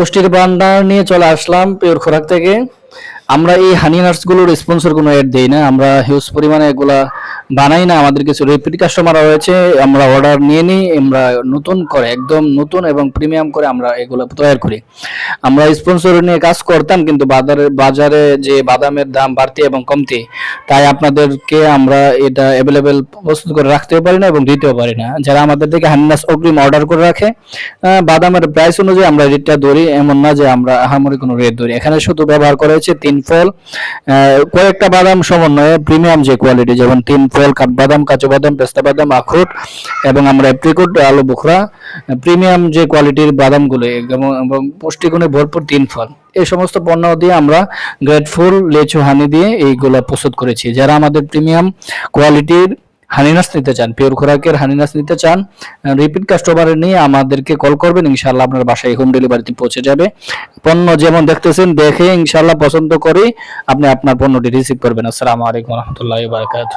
পুষ্টির ভান্ডার নিয়ে চলে আসলাম পিওর খোরাক থেকে। আমরা এই হানি নার্সগুলোর স্পন্সর কোনো অ্যাড দিই না। আমরা হিউজ পরিমাণে এগুলা বানাই না আমাদের কিছু রিপিট কাস্টমার রয়েছে, আমরা অর্ডার নিয়ে নিই, আমরা নতুন করে, একদম নতুন এবং প্রিমিয়াম করে আমরা এগুলো তৈরি করি। আমরা স্পন্সর নিয়ে কাজ করতাম, কিন্তু বাজারে বাজারে যে বাদামের দাম বাড়তি এবং কমতি, তাই আপনাদেরকে আমরা এটা অ্যাভেলেবেল প্রস্তুত করে রাখতেও পারি না এবং দিতেও পারি না। যারা আমাদের থেকে হান্নাস অগ্রিম অর্ডার করে রাখে বাদামের প্রাইস অনুযায়ী আমরা রেটটা ধরি, এমন না যে আমরা আহামরি কোনো রেট ধরি। এখানে শুধু ব্যবহার করা হয়েছে তিন ফল কয়েকটা বাদাম সমন্বয়ে প্রিমিয়াম যে কোয়ালিটি যেমন তিন ফল কাঠবাদাম কাঁচা বাদাম পেস্তা বাদাম, আখরোট এবং আমরা অ্যাপ্রিকোট আলু, বোখরা। প্রিমিয়াম যে কোয়ালিটির বাদামগুলো এবং পুষ্টিগুণে ভরপুর তিন ফল। এই সমস্ত পণ্য দিয়ে আমরা গ্রেটফুল লেচু, হানি দিয়ে এইগুলো প্রস্তুত করেছি। যারা আমাদের প্রিমিয়াম কোয়ালিটির হানিনাস নিতে চান, পিওর খোরাকের হানিনাস নিতে চান রিপিট কাস্টমারের নিয়ে আমাদেরকে কল করবেন ইনশাল্লাহ আপনার বাসায় হোম ডেলিভারিতে পৌঁছে যাবে। পণ্য যেমন দেখতেছেন, দেখে ইনশাল্লাহ পছন্দ করে আপনি আপনার পণ্যটি রিসিভ করবেন। আসসালামু আলাইকুম রহমতুল্লাহ বারকাত